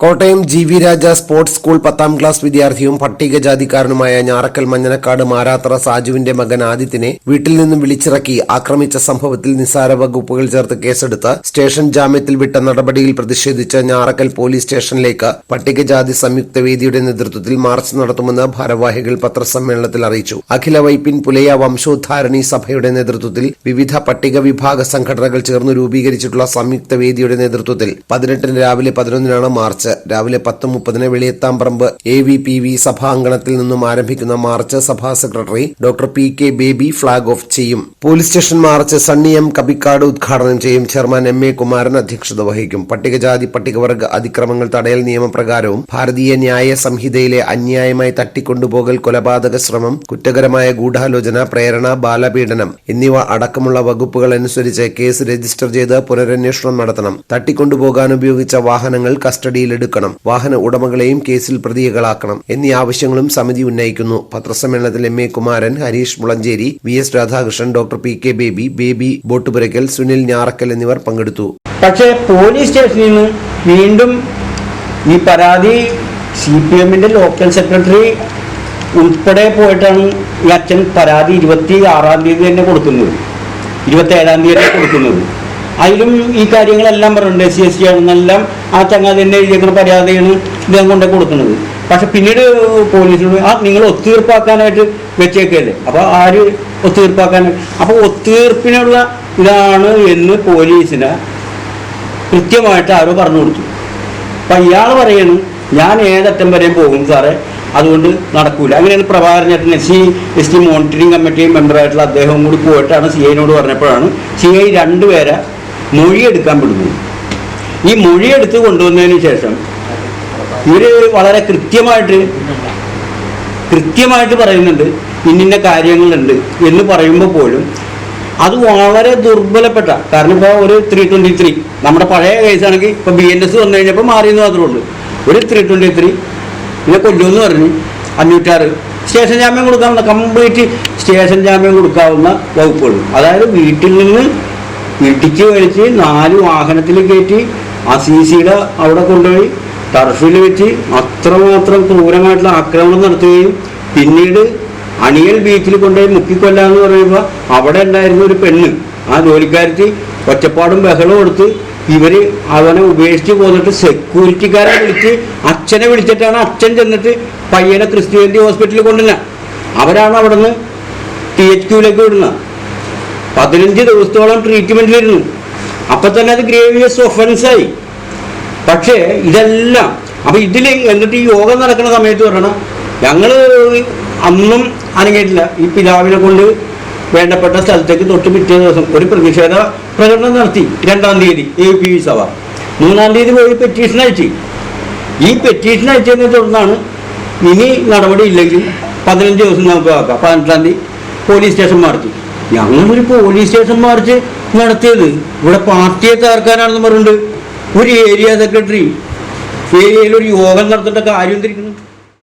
Kottayam G V Raja sports school പത്താം class വിദ്യാർത്ഥിയും പട്ടികജാതിക്കാരനുമായ ഞാറക്കൽ മഞ്ഞനക്കാട് മാരാത്തറ സാജുവിന്റെ മകൻ ആദിത്യനെ വീട്ടിൽ നിന്നും വിളിച്ചിറക്കി ആക്രമിച്ച സംഭവത്തിൽ നിസാര വകുപ്പുകൾ ചേർത്ത് കേസെടുത്ത് സ്റ്റേഷൻ ജാമ്യത്തിൽ വിട്ട നടപടിയിൽ പ്രതിഷേധിച്ച് ഞാറക്കൽ പോലീസ് സ്റ്റേഷനിലേക്ക് പട്ടികജാതി സംയുക്ത വേദിയുടെ നേതൃത്വത്തിൽ മാർച്ച് നടത്തുമെന്ന് ഭാരവാഹികൾ പത്രസമ്മേളനത്തിൽ അറിയിച്ചു. അഖില വൈപ്പിൻ പുലയ വംശോദ്ധാരണി സഭയുടെ നേതൃത്വത്തിൽ വിവിധ പട്ടിക വിഭാഗ സംഘടനകൾ ചേർന്ന് രൂപീകരിച്ചിട്ടുള്ള സംയുക്ത വേദിയുടെ നേതൃത്വത്തിൽ പതിനെട്ടിന് രാവിലെ പതിനൊന്നിനാണ് മാർച്ച് രാവിലെ പത്ത് മുപ്പതിന് Veliyathamparambu A V P V സഭാംഗണത്തിൽ നിന്നും ആരംഭിക്കുന്ന മാർച്ച് സഭാ secretary doctor P K Baby flag off ചെയ്യും. Police station march Sunny M Kabikkad ഉദ്ഘാടനം ചെയ്യും. ചെയർമാൻ എം എ കുമാരൻ അധ്യക്ഷത വഹിക്കും. പട്ടികജാതി പട്ടികവർഗ അതിക്രമങ്ങൾ തടയൽ നിയമപ്രകാരവും ഭാരതീയ ന്യായ സംഹിതയിലെ അന്യായമായി തട്ടിക്കൊണ്ടുപോകൽ കൊലപാതക ശ്രമം കുറ്റകരമായ ഗൂഢാലോചന പ്രേരണ ബാലപീഡനം എന്നിവ അടക്കമുള്ള വകുപ്പുകൾ അനുസരിച്ച് കേസ് രജിസ്റ്റർ ചെയ്ത് പുനരന്വേഷണം നടത്തണം. തട്ടിക്കൊണ്ടുപോകാൻ ഉപയോഗിച്ച വാഹനങ്ങൾ കസ്റ്റഡിയിലെടുക്കണം വാഹന ഉടമകളെയും കേസിൽ പ്രതികളാക്കണം എന്നീ ആവശ്യങ്ങളും സമിതി ഉന്നയിക്കുന്നു. പത്രസമ്മേളനത്തിൽ M A Kumaran Harish Mulanjeri V S Radhakrishnan doctor P K Baby Baby Bottupurakkal Sunil Njarakkal എന്നിവർ പങ്കെടുത്തു. പക്ഷേ പോലീസ് സ്റ്റേഷനിൽ നിന്ന് വീണ്ടും ഈ പരാതി സി പി എമ്മിന്റെ ലോക്കൽ സെക്രട്ടറി ഉൾപ്പെടെ പോയിട്ടാണ് ഈ അച്ഛൻ പരാതി ഇരുപത്തി ആറാം തീയതി തന്നെ കൊടുക്കുന്നത്. ഇരുപത്തി ഏഴാം തീയതി തന്നെ കൊടുക്കുന്നത്. അതിലും ഈ കാര്യങ്ങളെല്ലാം പറയുന്നുണ്ട് എസ് സി എസ് ടി ആണെന്നെല്ലാം ആ ചങ്ങാതി തന്നെ എഴുതിയേക്കുന്ന പരാതിയാണ് ഇദ്ദേഹം കൊണ്ടേ കൊടുക്കുന്നത്. പക്ഷെ പിന്നീട് പോലീസിനോട് ആ നിങ്ങൾ ഒത്തുതീർപ്പാക്കാനായിട്ട് വെച്ചേക്കല്ലേ? അപ്പോൾ ആര് ഒത്തുതീർപ്പാക്കാൻ? അപ്പോൾ ഒത്തുതീർപ്പിനുള്ള ഇതാണ് എന്ന് പോലീസിന് കൃത്യമായിട്ട് ആരോ പറഞ്ഞു കൊടുത്തു. അപ്പം ഇയാൾ പറയുന്നു ഞാൻ ഏതറ്റം വരെയും പോകും സാറേ അതുകൊണ്ട് നടക്കൂല. അങ്ങനെയാണ് പ്രഭാകരൻ ചേട്ടൻ S C S T monitoring committee മെമ്പറായിട്ടുള്ള അദ്ദേഹവും കൂടി പോയിട്ടാണ് സി ഐനോട് പറഞ്ഞപ്പോഴാണ് സി ഐ രണ്ടുപേരെ മൊഴിയെടുക്കാൻ പെടുന്നു ഈ മൊഴിയെടുത്ത് കൊണ്ടുവന്നതിന് ശേഷം ഇവർ വളരെ കൃത്യമായിട്ട് കൃത്യമായിട്ട് പറയുന്നുണ്ട് ഇന്നിന്ന കാര്യങ്ങളുണ്ട് എന്ന് പറയുമ്പോൾ പോലും അത് വളരെ ദുർബലപ്പെട്ട കാരണം ഇപ്പോൾ ഒരു ത്രീ ട്വന്റി ത്രീ നമ്മുടെ പഴയ കേസാണെങ്കിൽ ഇപ്പോൾ ബി എൻ എസ് വന്നു കഴിഞ്ഞപ്പോൾ മാറിയെന്ന് മാത്രമേ ഉള്ളൂ. ഒരു ത്രീ ട്വന്റി ത്രീ പിന്നെ കൊല്ലുമെന്ന് പറഞ്ഞു അഞ്ഞൂറ്റാറ്. സ്റ്റേഷൻ ജാമ്യം കൊടുക്കാവുന്ന കംപ്ലീറ്റ് സ്റ്റേഷൻ ജാമ്യം കൊടുക്കാവുന്ന വകുപ്പുകൾ. അതായത് വീട്ടിൽ നിന്ന് ഇടിച്ച് വലിച്ച് നാല് വാഹനത്തിൽ കയറ്റി ആ സി സിയുടെ അവിടെ കൊണ്ടുപോയി ടർഫിൽ വെച്ച് അത്രമാത്രം ക്രൂരമായിട്ടുള്ള ആക്രമണം നടത്തുകയും പിന്നീട് അണിയൽ ബീച്ചിൽ കൊണ്ടുപോയി മുക്കിക്കൊല്ലാന്ന് പറയുമ്പോൾ അവിടെ ഉണ്ടായിരുന്ന ഒരു പെണ്ണ് ആ ജോലിക്കാരത്തി ഒറ്റപ്പാടും ബഹളവും കൊടുത്ത് ഇവർ അവനെ ഉപേക്ഷിച്ച് പോന്നിട്ട് സെക്യൂരിറ്റിക്കാരെ വിളിച്ച് അച്ഛനെ വിളിച്ചിട്ടാണ് അച്ഛൻ ചെന്നിട്ട് പയ്യനെ ക്രിസ്ത്യാനിറ്റി ഹോസ്പിറ്റലിൽ കൊണ്ടുവന്ന. അവരാണ് അവിടെ നിന്ന് ടി എച്ച് വിടുന്നത്. പതിനഞ്ച് ദിവസത്തോളം ട്രീറ്റ്മെന്റിലിരുന്നു അപ്പൊ തന്നെ അത് ഗ്രേവിയസ് ഒഫൻസായി പക്ഷേ ഇതെല്ലാം അപ്പൊ ഇതിൽ എന്നിട്ട് ഈ യോഗം നടക്കുന്ന സമയത്ത് പറയണം ഞങ്ങൾ അന്നും അനങ്ങിയിട്ടില്ല. ഈ പിതാവിനെ കൊണ്ട് വേണ്ടപ്പെട്ട സ്ഥലത്തേക്ക് തൊട്ട് പിറ്റേ ദിവസം ഒരു പ്രതിഷേധ പ്രകടനം നടത്തി. രണ്ടാം തീയതി എ പി വി സഭ. മൂന്നാം തീയതി പോയി പെറ്റീഷൻ അയച്ചു. ഈ പെറ്റീഷൻ അയച്ചതിനെ തുടർന്നാണ് ഇനി നടപടി ഇല്ലെങ്കിൽ പതിനഞ്ച് ദിവസം നമുക്ക് ആക്കാം. പതിനെട്ടാം തീയതി പോലീസ് സ്റ്റേഷൻ മാർച്ച്. ഞങ്ങളൊരു പോലീസ് സ്റ്റേഷൻ മാർച്ച് നടത്തിയത്. ഇവിടെ പാർട്ടിയെ തകർക്കാനാണെന്ന് പറഞ്ഞിട്ടുണ്ട്. ഒരു ഏരിയ സെക്രട്ടറി ഏരിയയിൽ ഒരു യോഗം നടത്തേണ്ട കാര്യം തിരിക്കുന്നു